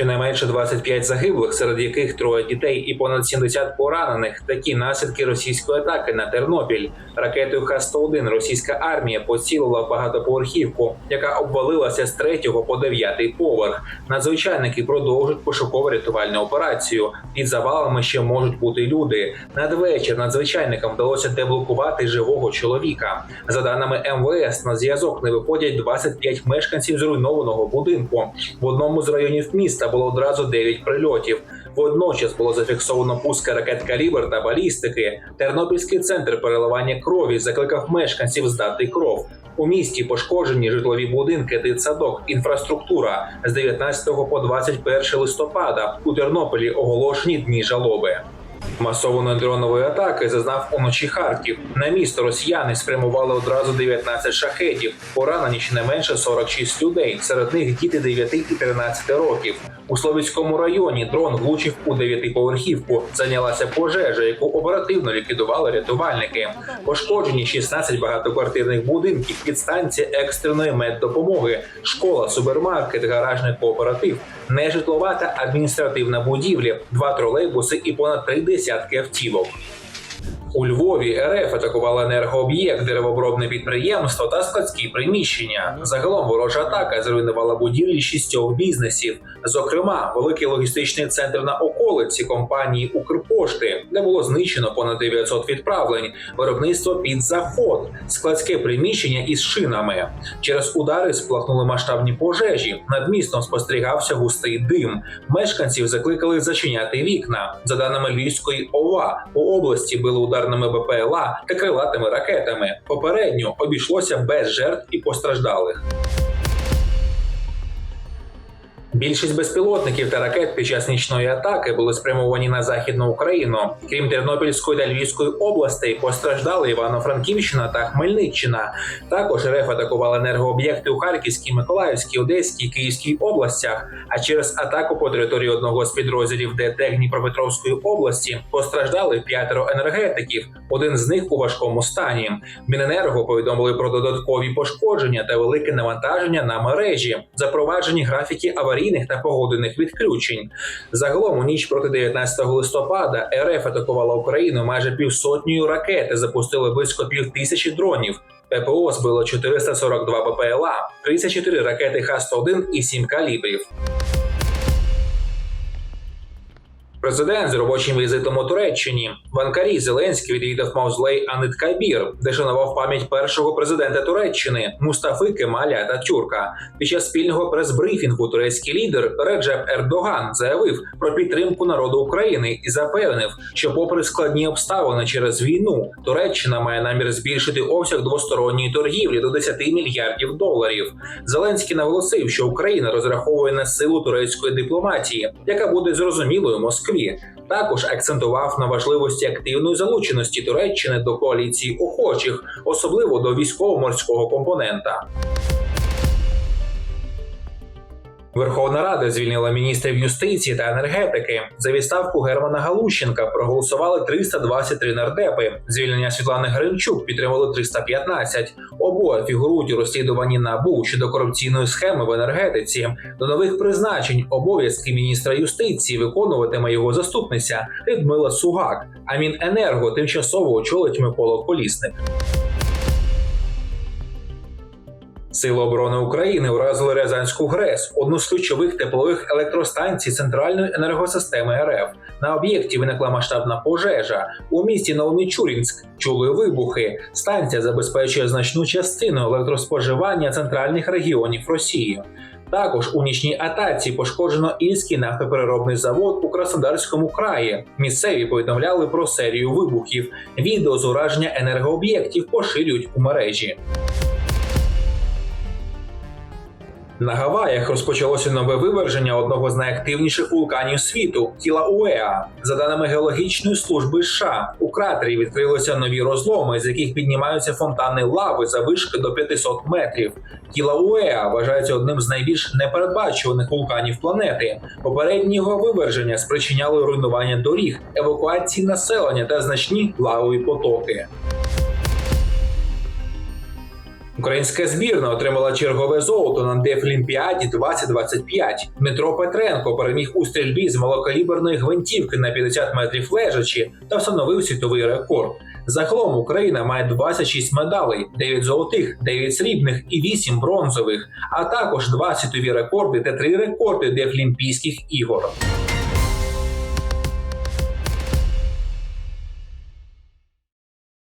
Щонайменше 25 загиблих, серед яких троє дітей і понад 70 поранених. Такі наслідки російської атаки на Тернопіль. Ракетою Х-101 російська армія поцілила багатоповерхівку, яка обвалилася з третього по дев'ятий поверх. Надзвичайники продовжують пошуково рятувальну операцію. Під завалами ще можуть бути люди. Надвечір надзвичайникам вдалося деблокувати живого чоловіка. За даними МВС, на зв'язок не виходять 25 мешканців зруйнованого будинку. В одному з районів міста було одразу 9 прильотів. Водночас було зафіксовано пуски ракет калібр та балістики. Тернопільський центр переливання крові закликав мешканців здати кров. У місті пошкоджені житлові будинки, дитсадок, інфраструктура з 19 по 21 листопада. У Тернополі оголошені дні жалоби. Масованої дронової атаки зазнав уночі Харків. На місто росіяни спрямували одразу 19 шахетів. Поранені щонайменше 46 людей. Серед них діти 9 і 13 років. У Слов'янському районі дрон влучив у дев'ятиповерхівку. Зайнялася пожежа, яку оперативно ліквідували рятувальники. Пошкоджені 16 багатоквартирних будинків, підстанція екстреної меддопомоги, школа, супермаркет, гаражний кооператив, нежитлова та адміністративна будівля, два тролейбуси і понад три десятки автівок. У Львові РФ атакувала енергооб'єкт, деревообробне підприємство та складські приміщення. Загалом ворожа атака зруйнувала будівлі шістьох бізнесів. Зокрема, великий логістичний центр на околиці компанії Укрпошти, де було знищено понад 900 відправлень, виробництво під заход, складське приміщення із шинами. Через удари сплахнули масштабні пожежі. Над містом спостерігався густий дим. Мешканців закликали зачиняти вікна. За даними Львівської ОВА, по області били ударними БПЛА та крилатими ракетами. Попередньо обійшлося без жертв і постраждалих. Більшість безпілотників та ракет під час нічної атаки були спрямовані на західну Україну. Крім Тернопільської та Львівської областей, постраждали Івано-Франківщина та Хмельниччина. Також РФ атакували енергооб'єкти у Харківській, Миколаївській, Одеській, Київській областях. А через атаку по території одного з підрозділів ДТЕК Дніпропетровської області постраждали п'ятеро енергетиків. Один з них у важкому стані. Міненерго повідомили про додаткові пошкодження та велике навантаження на мережі, запроваджені графіки аварійних та погодинних відключень. Загалом у ніч проти 19 листопада РФ атакувала Україну майже півсотнею ракет, запустили близько півтисячі дронів. ППО збило 442 ППЛА, 34 ракети Х-101 і 7 калібрів. Президент з робочим візитом у Туреччині в Анкарі Зеленський відвідав мавзолей Анит Кабір, де шанував пам'ять першого президента Туреччини Мустафи Кемаля Ататюрка. Під час спільного прес-брифінгу турецький лідер Реджеп Ердоган заявив про підтримку народу України і запевнив, що, попри складні обставини через війну, Туреччина має намір збільшити обсяг двосторонньої торгівлі до 10 мільярдів доларів. Зеленський наголосив, що Україна розраховує на силу турецької дипломатії, яка буде зрозумілою Москві. Також акцентував на важливості активної залученості Туреччини до коаліції охочих, особливо до військово-морського компонента. Верховна Рада звільнила міністрів юстиції та енергетики. За відставку Германа Галущенка проголосували 323 нардепи. Звільнення Світлани Гринчук підтримали 315. Обоє фігурують у розслідуванні НАБУ щодо корупційної схеми в енергетиці. До нових призначень обов'язки міністра юстиції виконуватиме його заступниця Людмила Сугак. А Міненерго тимчасово очолить Микола Колісник. Сили оборони України уразили Рязанську ГРЕС, одну з ключових теплових електростанцій центральної енергосистеми РФ. На об'єкті виникла масштабна пожежа. У місті Новомічурінськ чули вибухи. Станція забезпечує значну частину електроспоживання центральних регіонів Росії. Також у нічній атаці пошкоджено Ільський нафтопереробний завод у Краснодарському краї. Місцеві повідомляли про серію вибухів. Відео з ураження енергооб'єктів поширюють у мережі. На Гаваях розпочалося нове виверження одного з найактивніших вулканів світу Кілауеа. За даними геологічної служби США, у кратері відкрилися нові розломи, з яких піднімаються фонтани лави за вишки до 500 метрів. Кілауеа вважається одним з найбільш непередбачуваних вулканів планети. Попередні його виверження спричиняли руйнування доріг, евакуації населення та значні лавові потоки. Українська збірна отримала чергове золото на Дефлімпіаді 2025. Дмитро Петренко переміг у стрільбі з малокаліберної гвинтівки на 50 метрів лежачі та встановив світовий рекорд. Загалом Україна має 26 медалей: 9 золотих, 9 срібних і 8 бронзових, а також 2 світові рекорди та 3 рекорди Дефлімпійських ігор.